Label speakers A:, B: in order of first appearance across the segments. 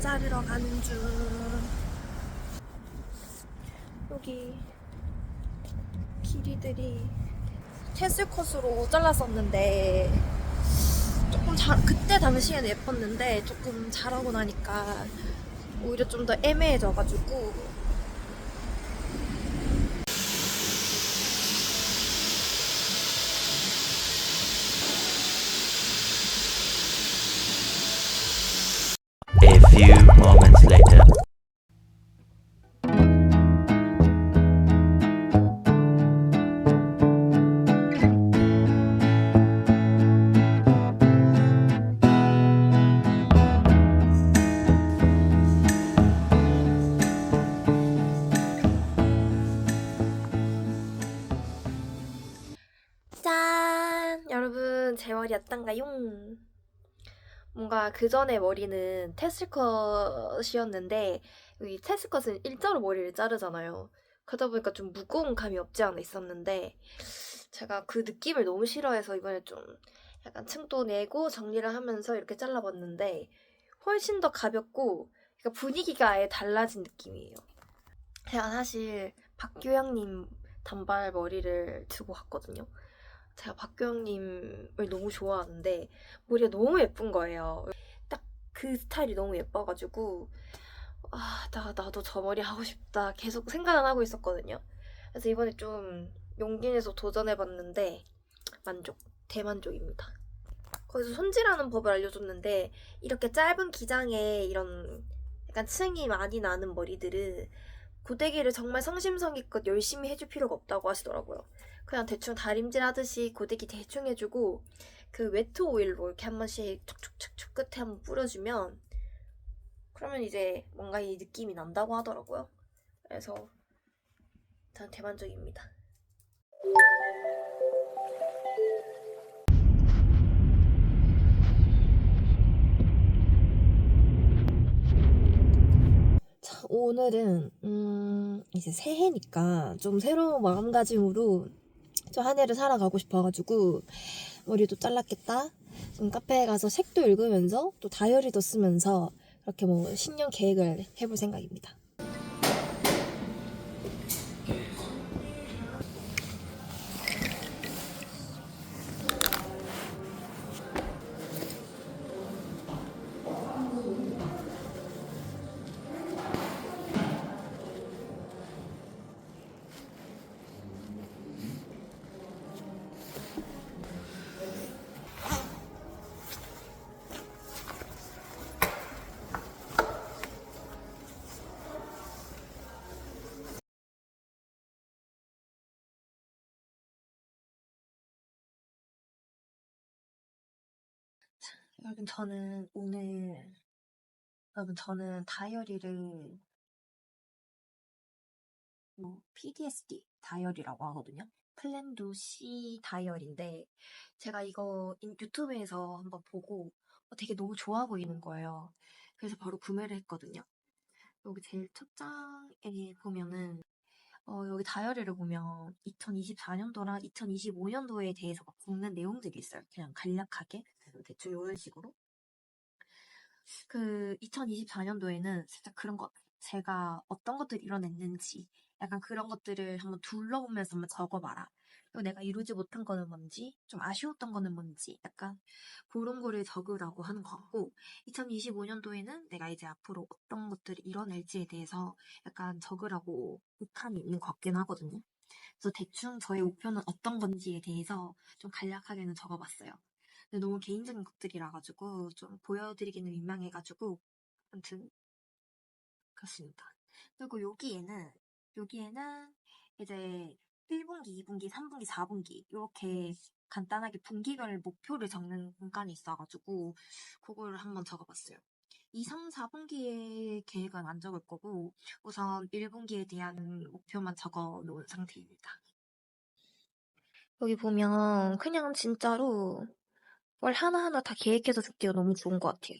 A: 자르러 가는 중. 여기 길이들이 테슬 컷으로 잘랐었는데 조금 잘 그때 당시에는 예뻤는데 조금 자라고 나니까 오히려 좀 더 애매해져가지고
B: few moments later.
A: 짠! 여러분, 제 머리 어떤가요? 뭔가 그 전에 머리는 테슬컷이었는데, 이 테슬컷은 일자로 머리를 자르잖아요. 그러다 보니까 좀 무거운 감이 없지 않아 있었는데, 제가 그 느낌을 너무 싫어해서 이번에 좀 약간 층도 내고 정리를 하면서 이렇게 잘라봤는데, 훨씬 더 가볍고, 그러니까 분위기가 아예 달라진 느낌이에요. 제가 사실 박규영님 단발 머리를 두고 갔거든요. 제가 박규영님을 너무 좋아하는데 머리가 너무 예쁜 거예요. 딱 그 스타일이 너무 예뻐가지고 아, 나, 나도 저 머리 하고 싶다 계속 생각은 하고 있었거든요. 그래서 이번에 좀 용기 내서 도전해봤는데 만족, 대만족입니다. 거기서 손질하는 법을 알려줬는데 이렇게 짧은 기장에 이런 약간 층이 많이 나는 머리들은 고데기를 정말 성심성의껏 열심히 해줄 필요가 없다고 하시더라고요. 그냥 대충 다림질 하듯이 고데기 대충 해주고 그 웨트 오일로 이렇게 한 번씩 촉촉촉촉 끝에 한번 뿌려주면 그러면 이제 뭔가 이 느낌이 난다고 하더라고요. 그래서 일단 대만족입니다. 자, 오늘은 음, 이제 새해니까 좀 새로운 마음가짐으로 좀한 해를 살아가고 싶어가지고 머리도 잘랐겠다. 좀 카페에 가서 책도 읽으면서 또 다이어리도 쓰면서 이렇게 뭐 신년 계획을 해볼 생각입니다. 여러분 저는 오늘 여러분 저는 다이어리를 뭐 PDSD 다이어리라고 하거든요. 플랜도 C 다이어리인데 제가 이거 인- 유튜브에서 한번 보고 어, 되게 너무 좋아 보이는 거예요. 그래서 바로 구매를 했거든요. 여기 제일 첫 장에 보면은 어, 여기 다이어리를 보면 2024년도랑 2025년도에 대해서 막 적는 내용들이 있어요. 그냥 간략하게 대충 이런 식으로. 그 2024년도에는 살짝 그런 것, 제가 어떤 것들을 이뤄냈는지, 약간 그런 것들을 한번 둘러보면서 한번 적어봐라. 그리고 내가 이루지 못한 거는 뭔지, 좀 아쉬웠던 거는 뭔지, 약간 그런 거를 적으라고 하는 것 같고, 2025년도에는 내가 이제 앞으로 어떤 것들을 이뤄낼지에 대해서 약간 적으라고 목함이 있는 것 같긴 하거든요. 그래서 대충 저의 목표는 어떤 건지에 대해서 좀 간략하게는 적어봤어요. 근데 너무 개인적인 것들이라 가지고 좀 보여드리기는 민망해가지고 아무튼 그렇습니다. 그리고 여기에는 여기에는 이제 1분기, 2분기, 3분기, 4분기 이렇게 간단하게 분기별 목표를 적는 공간이 있어가지고 그거를 한번 적어봤어요. 2, 3, 4분기의 계획은 안 적을 거고 우선 1분기에 대한 목표만 적어 놓은 상태입니다. 여기 보면 그냥 진짜로 뭘 하나하나 다 계획해서 듣기가 너무 좋은 것 같아요.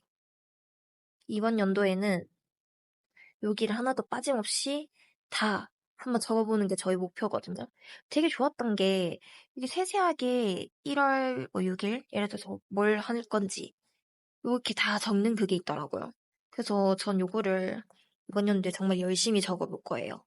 A: 이번 연도에는 여기를 하나도 빠짐없이 다 한번 적어보는 게 저희 목표거든요. 되게 좋았던 게 이게 세세하게 1월 뭐 6일 예를 들어서 뭘 할 건지 이렇게 다 적는 그게 있더라고요. 그래서 전 요거를 이번 연도에 정말 열심히 적어볼 거예요.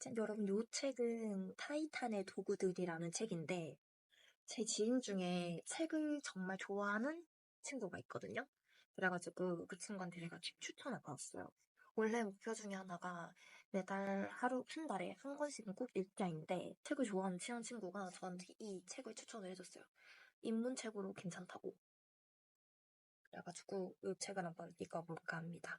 A: 짠, 여러분, 요 책은 타이탄의 도구들이라는 책인데, 제 지인 중에 책을 정말 좋아하는 친구가 있거든요? 그래가지고 그 친구한테 제가 책 추천을 받았어요. 원래 목표 중에 하나가 매달 하루, 한 달에 한 권씩은 꼭 읽자인데, 책을 좋아하는 친한 친구가 저한테 이 책을 추천을 해줬어요. 입문책으로 괜찮다고. 그래가지고 이 책을 한번 읽어볼까 합니다.